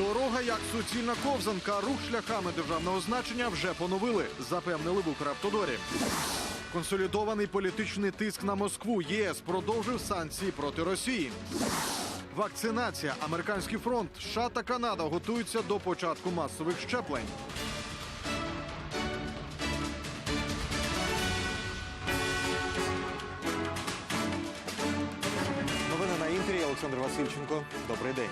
Дорога як суцільна ковзанка. Рух шляхами державного значення вже поновили, запевнили в Укравтодорі. Консолідований політичний тиск на Москву. ЄС продовжив санкції проти Росії. Вакцинація. Американський фронт, США та Канада готуються до початку масових щеплень. Новини на інтері. Олександр Васильченко. Добрий день.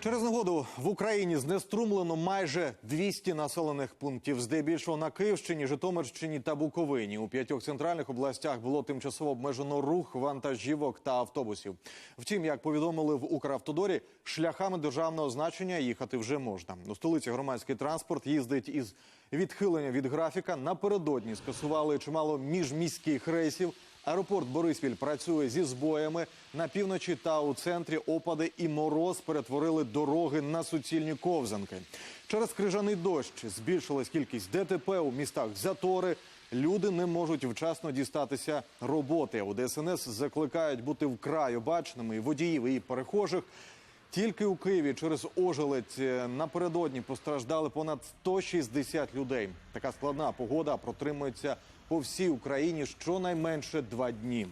Через негоду в Україні знеструмлено майже 200 населених пунктів, здебільшого на Київщині, Житомирщині та Буковині. У п'ятьох центральних областях було тимчасово обмежено рух вантажівок та автобусів. Втім, як повідомили в Укравтодорі, шляхами державного значення їхати вже можна. У столиці громадський транспорт їздить із відхилення від графіка. Напередодні скасували чимало міжміських рейсів. Аеропорт Бориспіль працює зі збоями на півночі та у центрі опади і мороз перетворили дороги на суцільні ковзанки. Через крижаний дощ збільшилась кількість ДТП у містах затори. Люди не можуть вчасно дістатися роботи. У ДСНС закликають бути вкрай обачними і водіїв і перехожих. Тільки у Києві через ожеледь е, напередодні постраждали понад 160 людей. Така складна погода протримується по всій Україні щонайменше два дні.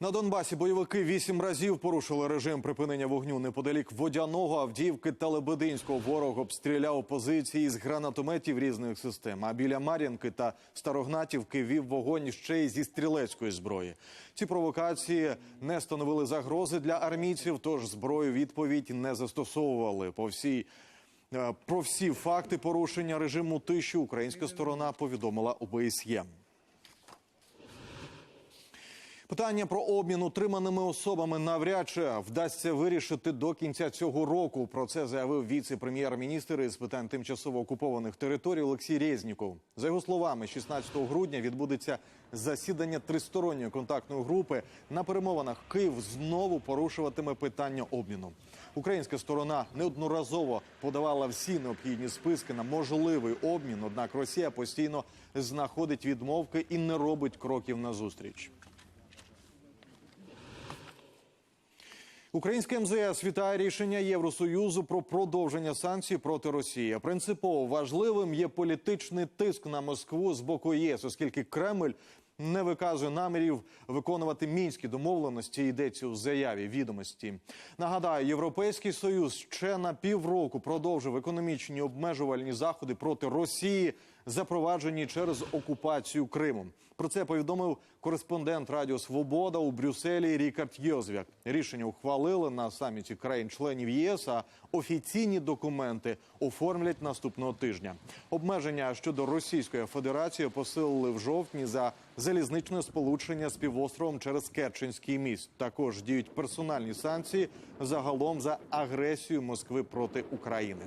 На Донбасі бойовики вісім разів порушили режим припинення вогню неподалік водяного Авдіївки та Лебединського. Ворог обстріляв позиції з гранатометів різних систем. А біля Мар'їнки та Старогнатівки вів вогонь ще й зі стрілецької зброї. Ці провокації не становили загрози для армійців, тож зброю відповідь не застосовували. По всій про всі факти порушення режиму тиші українська сторона повідомила ОБСЄ. Питання про обмін утриманими особами навряд чи вдасться вирішити до кінця цього року. Про це заявив віце-прем'єр-міністр із питань тимчасово окупованих територій Олексій Резніков. За його словами, 16 грудня відбудеться засідання тристоронньої контактної групи. На перемовинах Київ знову порушуватиме питання обміну. Українська сторона неодноразово подавала всі необхідні списки на можливий обмін. Однак Росія постійно знаходить відмовки і не робить кроків назустріч. Українське МЗС вітає рішення Євросоюзу про продовження санкцій проти Росії. Принципово важливим є політичний тиск на Москву з боку ЄС, оскільки Кремль не виказує намірів виконувати мінські домовленості. Йдеться у заяві відомості. Нагадаю, європейський союз ще на півроку продовжив економічні обмежувальні заходи проти Росії, запроваджені через окупацію Криму. Про це повідомив кореспондент Радіо Свобода у Брюсселі Рікард Йозвяк. Рішення ухвалили на саміті країн-членів ЄС. А офіційні документи оформлять наступного тижня. Обмеження щодо Російської Федерації посилили в жовтні за залізничне сполучення з півостровом через Керченський міст. Також діють персональні санкції загалом за агресію Москви проти України.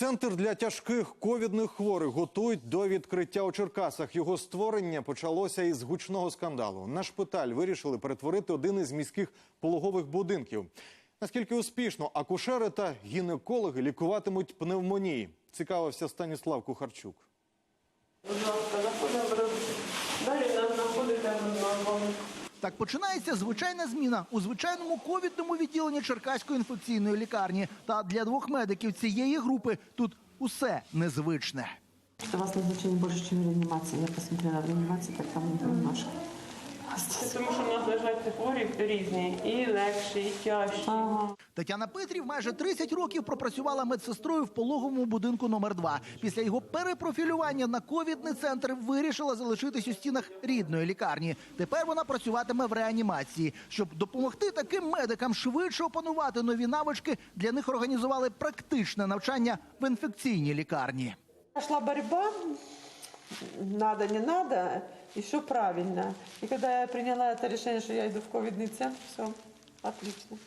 Центр для тяжких ковідних хворих готують до відкриття у Черкасах. Його створення почалося із гучного скандалу. На шпиталь вирішили перетворити один із міських пологових будинків. Наскільки успішно акушери та гінекологи лікуватимуть пневмонії? Цікавився Станіслав Кухарчук. Будь ласка, заходимо. Далі нам знаходиться на Так починається звичайна зміна у звичайному ковідному відділенні Черкаської інфекційної лікарні. Та для двох медиків цієї групи тут усе незвичне. У вас назначение больше, чем реанимация. Я посмотрела в реанимации, так там немножко. Тому що в нас лежать хворі різні, і легші, і тяжчі. Ага. Тетяна Петрів майже 30 років пропрацювала медсестрою в пологовому будинку номер 2 Після його перепрофілювання на ковідний центр вирішила залишитись у стінах рідної лікарні. Тепер вона працюватиме в реанімації. Щоб допомогти таким медикам швидше опанувати нові навички, для них організували практичне навчання в інфекційній лікарні. Пошла борьба, надо, не надо, и все правильно. И когда я приняла это решение, что я иду в ковидный центр, все отлично.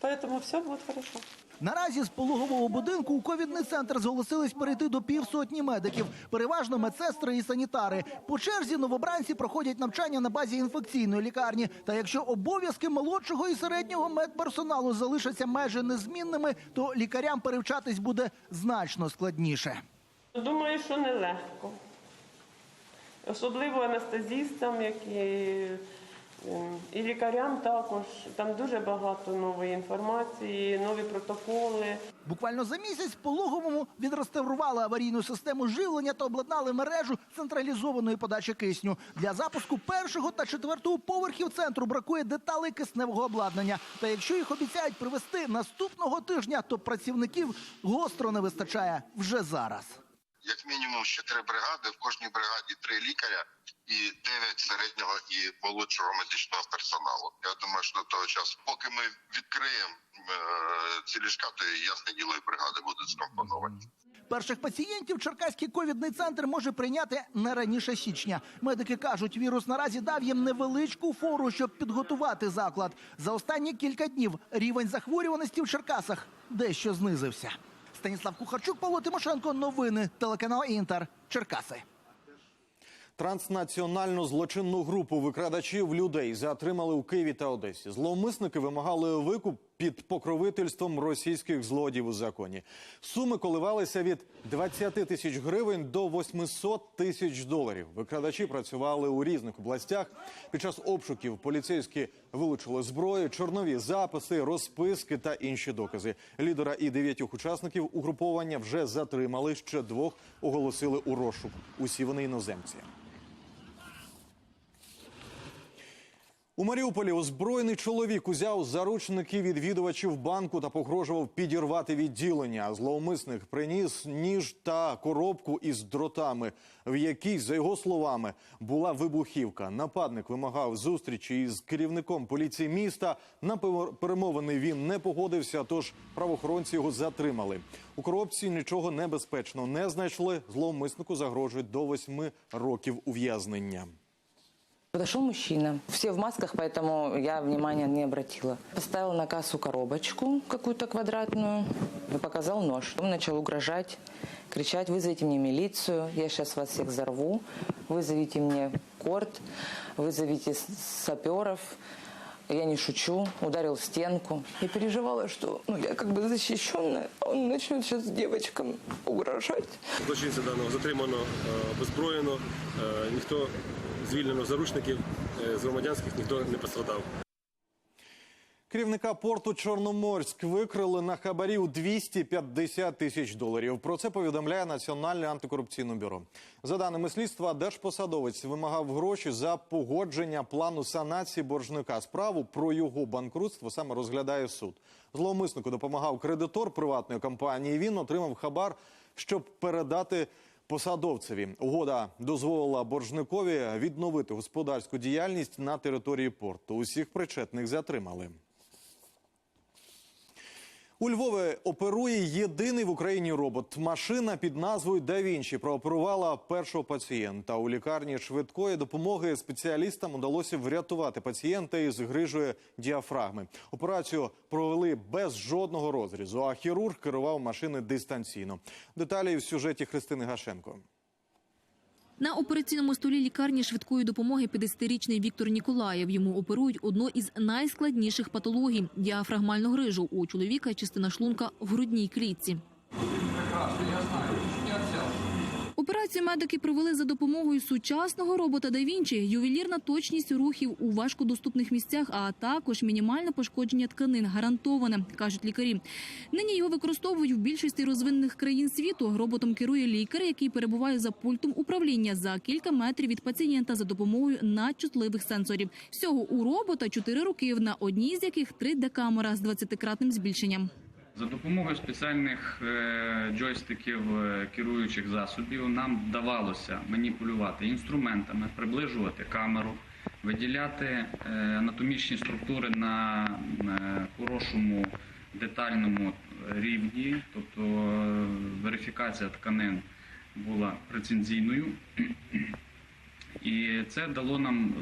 Поэтому все будет хорошо. Наразі з пологового будинку у ковідний центр зголосились перейти до півсотні медиків, переважно медсестри і санітари. По черзі новобранці проходять навчання на базі інфекційної лікарні. Та якщо обов'язки молодшого і середнього медперсоналу залишаться майже незмінними, то лікарям перевчатись буде значно складніше. Думаю, що нелегко. Особливо анестезістам, які Ем, І лікарям також там дуже багато нової інформації, нові протоколи. Буквально за місяць в пологовому відреставрували аварійну систему живлення та обладнали мережу централізованої подачі кисню. Для запуску першого та четвертого поверхів центру бракує деталей кисневого обладнання. Та якщо їх обіцяють привезти наступного тижня, то працівників гостро не вистачає вже зараз. Як мінімум ще три бригади. В кожній бригаді три лікаря і дев'ять середнього і молодшого медичного персоналу. Я думаю, що до того часу, поки ми відкриємо е, ці ліжка, то ясне діло, і бригади будуть скомпоновані. Перших пацієнтів Черкаський ковідний центр може прийняти не раніше січня. Медики кажуть, вірус наразі дав їм невеличку фору, щоб підготувати заклад. За останні кілька днів рівень захворюваності в Черкасах дещо знизився. Станіслав Кухарчук, Павло Тимошенко. Новини телеканал Інтер. Черкаси. Транснаціональну злочинну групу викрадачів людей затримали у Києві та Одесі. Зловмисники вимагали викуп під покровительством російських злодіїв у законі. Суми коливалися від 20 тисяч гривень до 800 тисяч доларів. Викрадачі працювали у різних областях. Під час обшуків поліцейські вилучили зброю, чорнові записи, розписки та інші докази. Лідера і дев'ятьох учасників угруповання вже затримали. Ще двох оголосили у розшук. Усі вони іноземці. У Маріуполі озброєний чоловік узяв заручники відвідувачів банку та погрожував підірвати відділення. Зловмисник приніс ніж та коробку із дротами, в якій, за його словами, була вибухівка. Нападник вимагав зустрічі із керівником поліції міста. На пер- перемовини він не погодився, тож правоохоронці його затримали. У коробці нічого небезпечного не знайшли. Зловмиснику загрожують до восьми років ув'язнення. Подошел мужчина. Все в масках, поэтому я внимания не обратила. Поставил на кассу коробочку какую-то квадратную и показал нож. Он начал угрожать, кричать, вызовите мне милицию, я сейчас вас всех взорву, вызовите мне корт, вызовите саперов. Я не шучу, ударил в стенку. Я переживала, что ну, я как бы защищенная, а он начнет сейчас девочкам угрожать. Злочинця даного затримано, е, озброєно, е, ніхто звільнено заручників е, з громадянських ніхто не пострадав. Керівника порту Чорноморськ викрили на хабарі у 250 тисяч доларів. Про це повідомляє Національне антикорупційне бюро. За даними слідства, держпосадовець вимагав гроші за погодження плану санації боржника. Справу про його банкрутство саме розглядає суд. Зловмиснику допомагав кредитор приватної компанії. Він отримав хабар, щоб передати. Посадовцеві угода дозволила боржникові відновити господарську діяльність на території порту. Усіх причетних затримали. У Львові оперує єдиний в Україні робот. Машина під назвою Да Вінчі прооперувала першого пацієнта. У лікарні швидкої допомоги спеціалістам удалося врятувати пацієнта із грижою діафрагми. Операцію провели без жодного розрізу. А хірург керував машини дистанційно. Деталі в сюжеті Христини Гашенко. На операційному столі лікарні швидкої допомоги 50-річний Віктор Ніколаєв. Йому оперують одну із найскладніших патологій – діафрагмальну грижу. У чоловіка частина шлунка в грудній клітці. Операцію медики провели за допомогою сучасного робота Да Вінчі, ювелірна точність рухів у важкодоступних місцях, а також мінімальне пошкодження тканин гарантоване, кажуть лікарі. Нині його використовують в більшості розвинених країн світу. Роботом керує лікар, який перебуває за пультом управління за кілька метрів від пацієнта за допомогою надчутливих сенсорів. Всього у робота чотири руки, на одній з яких 3D-камера з 20-кратним збільшенням. За допомогою спеціальних е, джойстиків е, керуючих засобів нам вдавалося маніпулювати інструментами, приближувати камеру, виділяти е, анатомічні структури на хорошому детальному рівні, тобто верифікація тканин була прецензійною. І це дало нам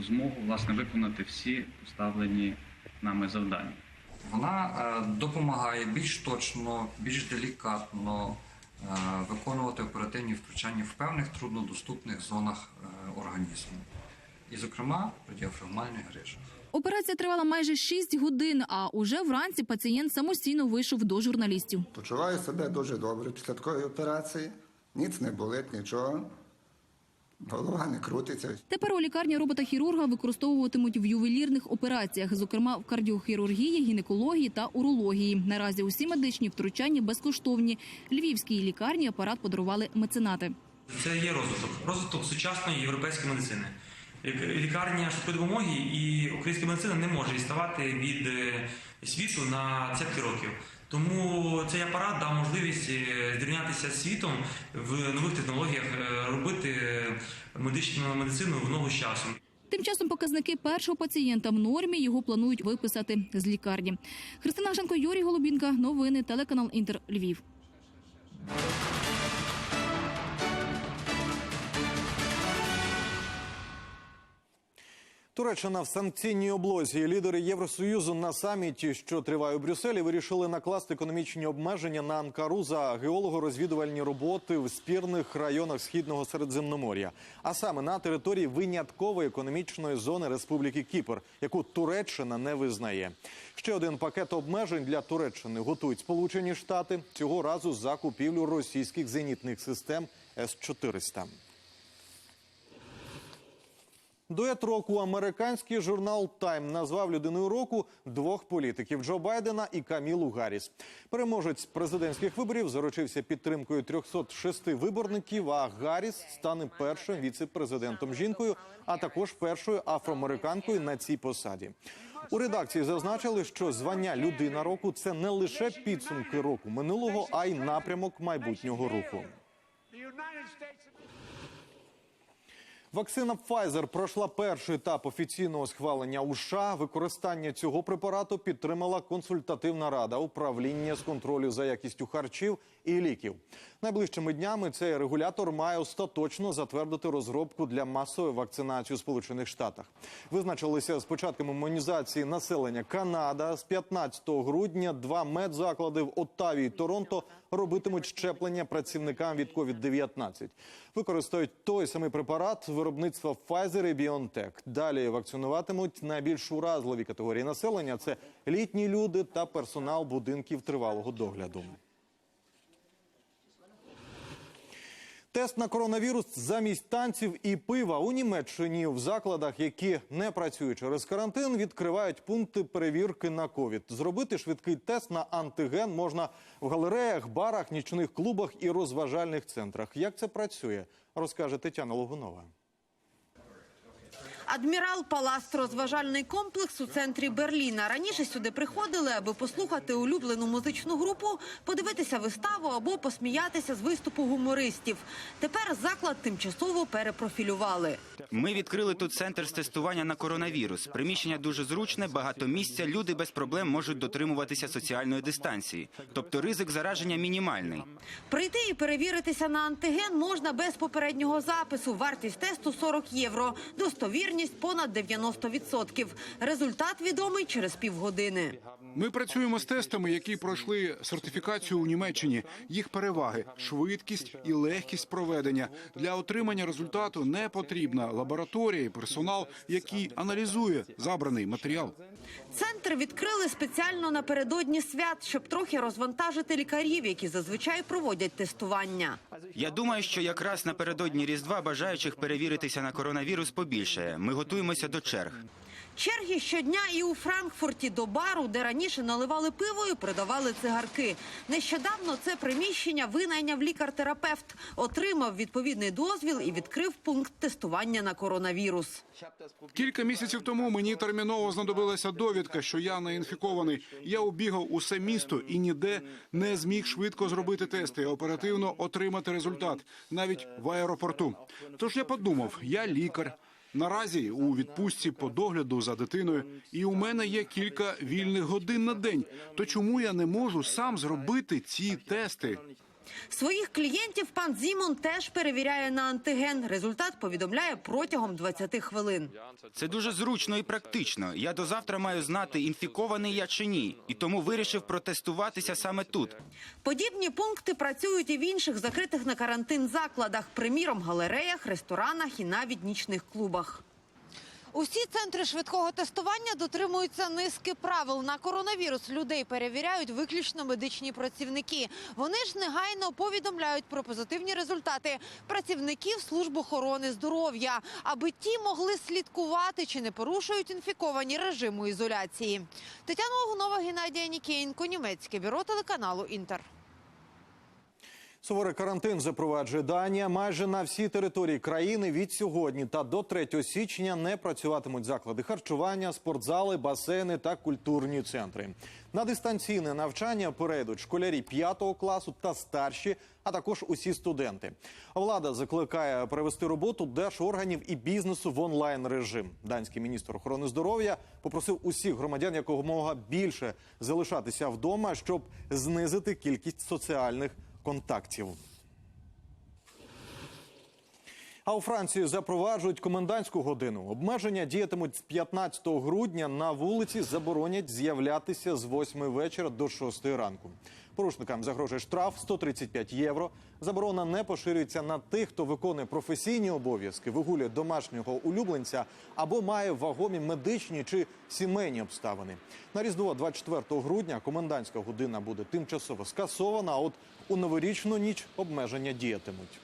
змогу власне виконати всі поставлені нами завдання. Вона е, допомагає більш точно, більш делікатно е, виконувати оперативні втручання в певних труднодоступних зонах е, організму, і, зокрема, при діафрагмальних грижах. Операція тривала майже 6 годин, а уже вранці пацієнт самостійно вийшов до журналістів. Почуваю себе дуже добре після такої операції. Ніц не болить, нічого. Голова не крутиться. Тепер у лікарні робота-хірурга використовуватимуть в ювелірних операціях, зокрема в кардіохірургії, гінекології та урології. Наразі усі медичні втручання безкоштовні. Львівській лікарні апарат подарували меценати. Це є розвиток, розвиток сучасної європейської медицини. Лік- Лікарня швидкої допомоги і українська медицина не може відставати від е, світу на десятки років. Тому цей апарат дав можливість е, зрівнятися світом в нових технологіях, е, робити е, медичну медицину в ногу з часом. Тим часом показники першого пацієнта в нормі його планують виписати з лікарні. Христина Гашенко, Юрій Голубінка. Новини телеканал Інтер Львів. Туреччина в санкційній облозі. Лідери Євросоюзу на саміті, що триває у Брюсселі, вирішили накласти економічні обмеження на Анкару за геолого-розвідувальні роботи в спірних районах східного Середземномор'я, а саме на території виняткової економічної зони Республіки Кіпр, яку Туреччина не визнає. Ще один пакет обмежень для Туреччини готують Сполучені Штати цього разу за купівлю російських зенітних систем С-400. Дует року американський журнал Тайм назвав людиною року двох політиків Джо Байдена і Камілу Гарріс. Переможець президентських виборів заручився підтримкою 306 виборників. А Гарріс стане першим віце-президентом жінкою, а також першою афроамериканкою на цій посаді. У редакції зазначили, що звання людина року це не лише підсумки року минулого, а й напрямок майбутнього руху. Вакцина Pfizer пройшла перший етап офіційного схвалення у США. Використання цього препарату підтримала консультативна рада управління з контролю за якістю харчів і ліків. Найближчими днями цей регулятор має остаточно затвердити розробку для масової вакцинації у Сполучених Штатах. Визначилися з початком імунізації населення Канада з 15 грудня. Два медзаклади в Оттаві і Торонто робитимуть щеплення працівникам від COVID-19. Використають той самий препарат виробництва Pfizer і BioNTech. Далі вакцинуватимуть найбільш уразливі категорії населення: це літні люди та персонал будинків тривалого догляду. Тест на коронавірус замість танців і пива у Німеччині в закладах, які не працюють через карантин, відкривають пункти перевірки на ковід. Зробити швидкий тест на антиген можна в галереях, барах, нічних клубах і розважальних центрах. Як це працює, розкаже Тетяна Логунова. Адмірал Паласт розважальний комплекс у центрі Берліна. Раніше сюди приходили, аби послухати улюблену музичну групу, подивитися виставу або посміятися з виступу гумористів. Тепер заклад тимчасово перепрофілювали. Ми відкрили тут центр з тестування на коронавірус. Приміщення дуже зручне, багато місця. Люди без проблем можуть дотримуватися соціальної дистанції. Тобто ризик зараження мінімальний. Прийти і перевіритися на антиген можна без попереднього запису. Вартість тесту 40 євро. Достовірність понад 90%. Результат відомий через півгодини. Ми працюємо з тестами, які пройшли сертифікацію у Німеччині. Їх переваги, швидкість і легкість проведення для отримання результату не потрібна лабораторія і персонал, який аналізує забраний матеріал. Центр відкрили спеціально напередодні свят, щоб трохи розвантажити лікарів, які зазвичай проводять тестування. Я думаю, що якраз напередодні Різдва бажаючих перевіритися на коронавірус побільшає. Ми готуємося до черг. Черги щодня і у Франкфурті до бару, де раніше наливали пиво і продавали цигарки. Нещодавно це приміщення винайняв лікар-терапевт, отримав відповідний дозвіл і відкрив пункт тестування на коронавірус. Кілька місяців тому мені терміново знадобилася довідка, що я не інфікований. Я обігав усе місто і ніде не зміг швидко зробити тести і оперативно отримати результат, навіть в аеропорту. Тож я подумав, я лікар. Наразі у відпустці по догляду за дитиною, і у мене є кілька вільних годин на день. То чому я не можу сам зробити ці тести? Своїх клієнтів пан Зімон теж перевіряє на антиген. Результат повідомляє протягом 20 хвилин. Це дуже зручно і практично. Я до завтра маю знати, інфікований я чи ні, і тому вирішив протестуватися саме тут. Подібні пункти працюють і в інших закритих на карантин закладах, приміром, галереях, ресторанах і навіть нічних клубах. Усі центри швидкого тестування дотримуються низки правил. На коронавірус людей перевіряють виключно медичні працівники. Вони ж негайно повідомляють про позитивні результати працівників служб охорони здоров'я, аби ті могли слідкувати, чи не порушують інфіковані режиму ізоляції. Тетяна Огунова, Геннадія Нікієнко, німецьке бюро телеканалу Інтер. Суворий карантин запроваджує Данія. Майже на всій території країни від сьогодні та до 3 січня не працюватимуть заклади харчування, спортзали, басейни та культурні центри. На дистанційне навчання перейдуть школярі 5 класу та старші, а також усі студенти. Влада закликає перевести роботу держорганів і бізнесу в онлайн режим. Данський міністр охорони здоров'я попросив усіх громадян якомога більше залишатися вдома, щоб знизити кількість соціальних контактів. А у Франції запроваджують комендантську годину. Обмеження діятимуть з 15 грудня. На вулиці заборонять з'являтися з 8 вечора до 6 ранку. Порушникам загрожує штраф 135 євро. Заборона не поширюється на тих, хто виконує професійні обов'язки, вигулює домашнього улюбленця або має вагомі медичні чи сімейні обставини. На різдво 24 грудня комендантська година буде тимчасово скасована. А от у новорічну ніч обмеження діятимуть.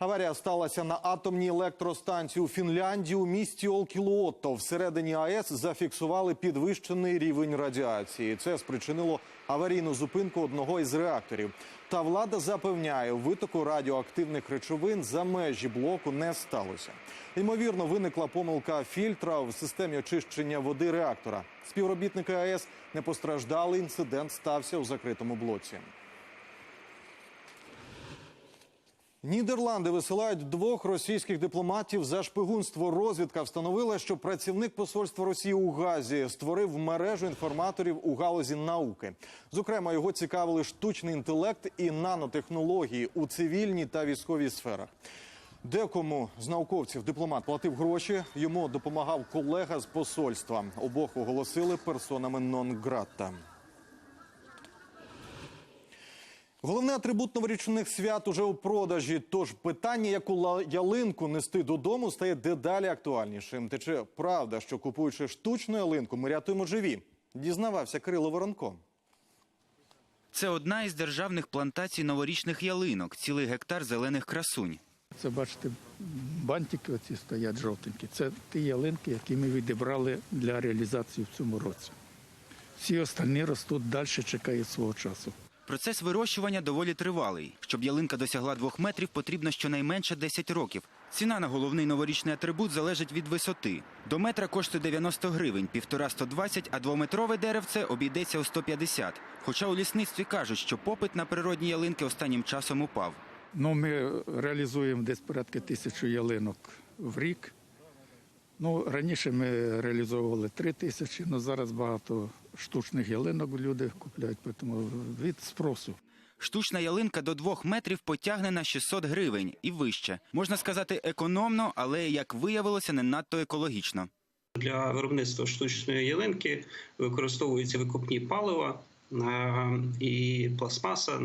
Аварія сталася на атомній електростанції у Фінляндії у місті Олкілуотто. Всередині АЕС зафіксували підвищений рівень радіації. Це спричинило аварійну зупинку одного із реакторів. Та влада запевняє, витоку радіоактивних речовин за межі блоку не сталося. Ймовірно, виникла помилка фільтра в системі очищення води реактора. Співробітники АЕС не постраждали. Інцидент стався у закритому блоці. Нідерланди висилають двох російських дипломатів за шпигунство. Розвідка встановила, що працівник посольства Росії у Газі створив мережу інформаторів у галузі науки. Зокрема, його цікавили штучний інтелект і нанотехнології у цивільній та військовій сферах. Декому з науковців дипломат платив гроші. Йому допомагав колега з посольства. Обох оголосили персонами нон-гратта. Головний атрибут новорічних свят уже у продажі. Тож питання, яку ялинку нести додому, стає дедалі актуальнішим. Та чи правда, що купуючи штучну ялинку, ми рятуємо живі? Дізнавався Кирило Воронко. Це одна із державних плантацій новорічних ялинок, цілий гектар зелених красунь. Це бачите, бантики оці стоять жовтенькі. Це ті ялинки, які ми відібрали для реалізації в цьому році. Всі остальні ростуть далі, чекають свого часу. Процес вирощування доволі тривалий. Щоб ялинка досягла двох метрів, потрібно щонайменше 10 років. Ціна на головний новорічний атрибут залежить від висоти. До метра коштує 90 гривень, півтора 120, а двометрове деревце обійдеться у 150. Хоча у лісництві кажуть, що попит на природні ялинки останнім часом упав. Ну, ми реалізуємо десь порядка тисячі ялинок в рік. Ну, раніше ми реалізовували три тисячі, але зараз багато штучних ялинок люди купляють, тому від спросу. Штучна ялинка до двох метрів потягне на 600 гривень і вище. Можна сказати, економно, але як виявилося, не надто екологічно. Для виробництва штучної ялинки використовуються викопні палива і пластмаса,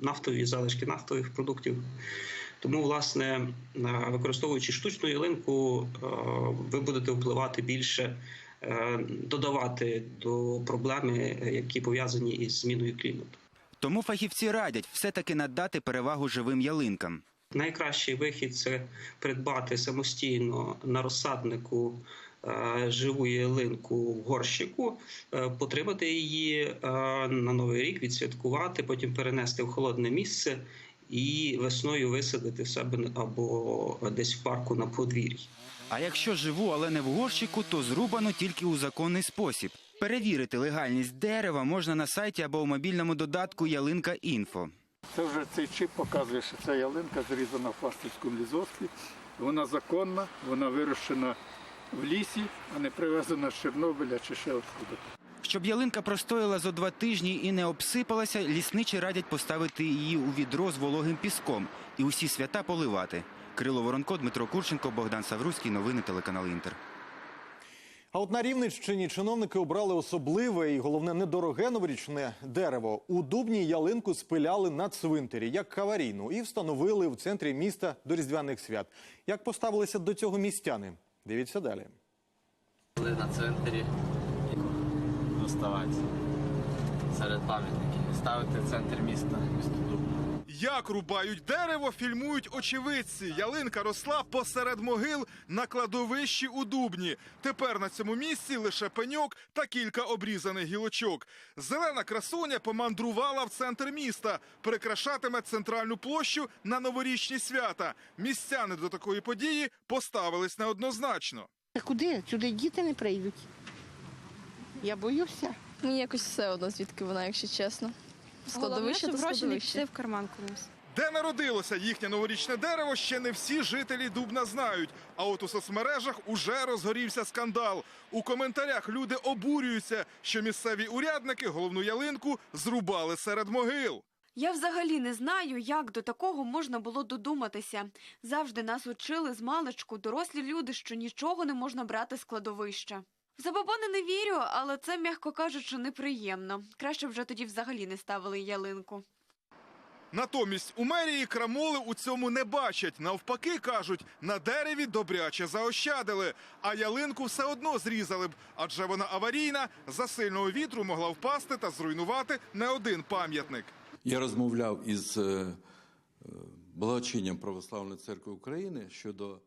нафтові залишки нафтових продуктів. Тому, власне, використовуючи штучну ялинку, ви будете впливати більше, додавати до проблеми, які пов'язані із зміною клімату. Тому фахівці радять все-таки надати перевагу живим ялинкам. Найкращий вихід це придбати самостійно на розсаднику е, живу ялинку в горщику, е, потримати її е, на новий рік, відсвяткувати, потім перенести в холодне місце і весною висадити в себе або десь в парку на подвір'ї. А якщо живу, але не в горщику, то зрубано тільки у законний спосіб. Перевірити легальність дерева можна на сайті або у мобільному додатку Ялинка Інфо. Це вже цей чип показує, що ця ялинка зрізана в Фастівському лізоспі. Вона законна, вона вирощена в лісі, а не привезена з Чорнобиля чи ще откуда. Щоб ялинка простояла зо два тижні і не обсипалася, лісничі радять поставити її у відро з вологим піском і усі свята поливати. Крило Воронко, Дмитро Курченко, Богдан Савруський. Новини телеканал Інтер. А от на Рівненщині чиновники обрали особливе і головне недороге новорічне дерево. У дубні ялинку спиляли на цвинтарі як аварійну і встановили в центрі міста до різдвяних свят. Як поставилися до цього містяни? Дивіться далі. На цвинтарі доставати серед пам'ятників. Ставити центр міста, місто. Як рубають дерево, фільмують очевидці. Ялинка росла посеред могил на кладовищі у Дубні. Тепер на цьому місці лише пеньок та кілька обрізаних гілочок. Зелена красуня помандрувала в центр міста, прикрашатиме центральну площу на новорічні свята. Містяни до такої події поставились неоднозначно. А куди? Сюди діти не прийдуть. Я боюся. Мені якось все одно, звідки вона, якщо чесно. Складовище щоб гроші не складовище. пішли в карман комусь. Де народилося їхнє новорічне дерево, ще не всі жителі Дубна знають. А от у соцмережах уже розгорівся скандал. У коментарях люди обурюються, що місцеві урядники головну ялинку зрубали серед могил. Я взагалі не знаю, як до такого можна було додуматися. Завжди нас учили з маличку дорослі люди, що нічого не можна брати з кладовища. В забобони не вірю, але це, м'яко кажучи, неприємно. Краще б вже тоді взагалі не ставили ялинку. Натомість у мерії крамоли у цьому не бачать. Навпаки, кажуть, на дереві добряче заощадили, а ялинку все одно зрізали б, адже вона аварійна, за сильного вітру могла впасти та зруйнувати не один пам'ятник. Я розмовляв із е, е, благочинням Православної церкви України щодо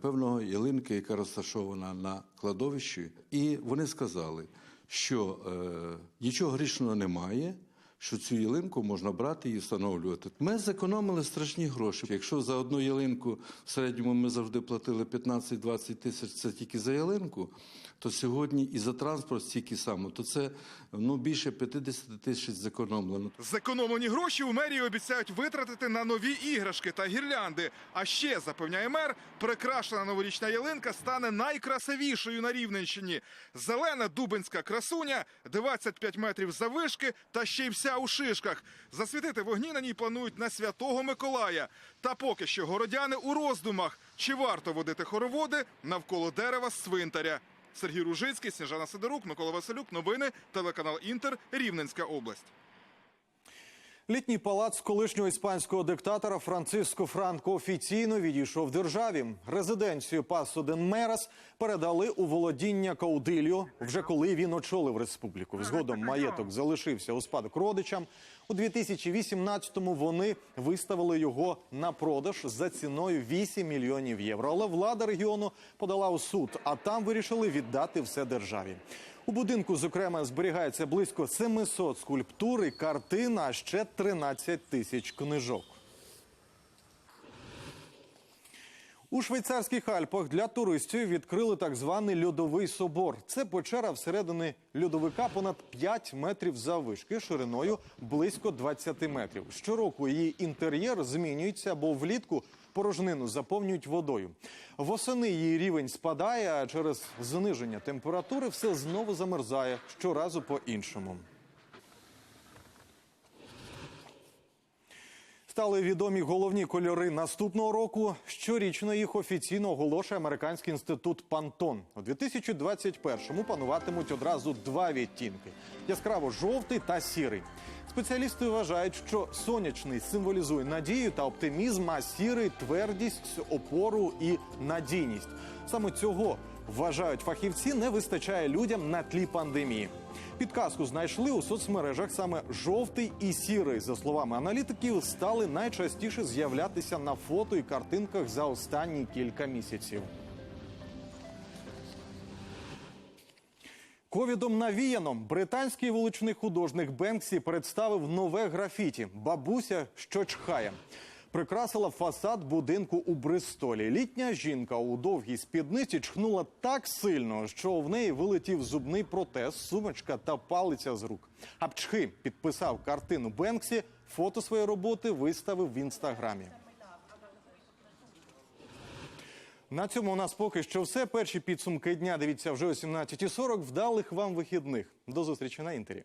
певного ялинки, яка розташована на кладовищі, і вони сказали, що е, нічого грішного немає. Що цю ялинку можна брати і встановлювати. Ми зекономили страшні гроші. Якщо за одну ялинку в середньому ми завжди платили 15-20 тисяч, це тільки за ялинку, то сьогодні і за транспорт стільки само, то це ну більше 50 тисяч зекономлено. Зекономлені гроші у мерії обіцяють витратити на нові іграшки та гірлянди. А ще запевняє мер, прикрашена новорічна ялинка стане найкрасивішою на Рівненщині. Зелена дубинська красуня, 25 метрів завишки та ще й вся у шишках. Засвітити вогні на ній планують на святого Миколая. Та поки що городяни у роздумах, чи варто водити хороводи навколо дерева з цвинтаря. Сергій Ружицький, Сніжана Сидорук, Микола Василюк. Новини телеканал Інтер. Рівненська область. Літній палац колишнього іспанського диктатора Франциско Франко офіційно відійшов державі. Резиденцію Пасо ден Мерас передали у володіння Каудильо, вже коли він очолив республіку. Згодом маєток залишився у спадок родичам. У 2018-му вони виставили його на продаж за ціною 8 мільйонів євро. Але влада регіону подала у суд, а там вирішили віддати все державі. У будинку, зокрема, зберігається близько 700 скульптур і картин, а ще 13 тисяч книжок. У швейцарських Альпах для туристів відкрили так званий льодовий собор. Це печера всередині льодовика понад 5 метрів заввишки, шириною близько 20 метрів. Щороку її інтер'єр змінюється, бо влітку порожнину заповнюють водою. Восени її рівень спадає, а через зниження температури все знову замерзає щоразу по-іншому. Стали відомі головні кольори наступного року. Щорічно їх офіційно оголошує американський інститут Пантон. У 2021-му пануватимуть одразу два відтінки: яскраво-жовтий та сірий. Спеціалісти вважають, що сонячний символізує надію та оптимізм, а сірий твердість, опору і надійність. Саме цього вважають фахівці, не вистачає людям на тлі пандемії. Підказку знайшли у соцмережах саме жовтий і сірий. За словами аналітиків, стали найчастіше з'являтися на фото і картинках за останні кілька місяців. Ковідом навіяно британський вуличний художник Бенксі представив нове графіті Бабуся, що чхає. Прикрасила фасад будинку у Бристолі. Літня жінка у довгій спідниці чхнула так сильно, що в неї вилетів зубний протез, сумочка та палиця з рук. Апчхи підписав картину Бенксі. Фото своєї роботи виставив в інстаграмі. На цьому у нас поки що все. Перші підсумки дня дивіться вже о 17.40. Вдалих вам вихідних. До зустрічі на інтері.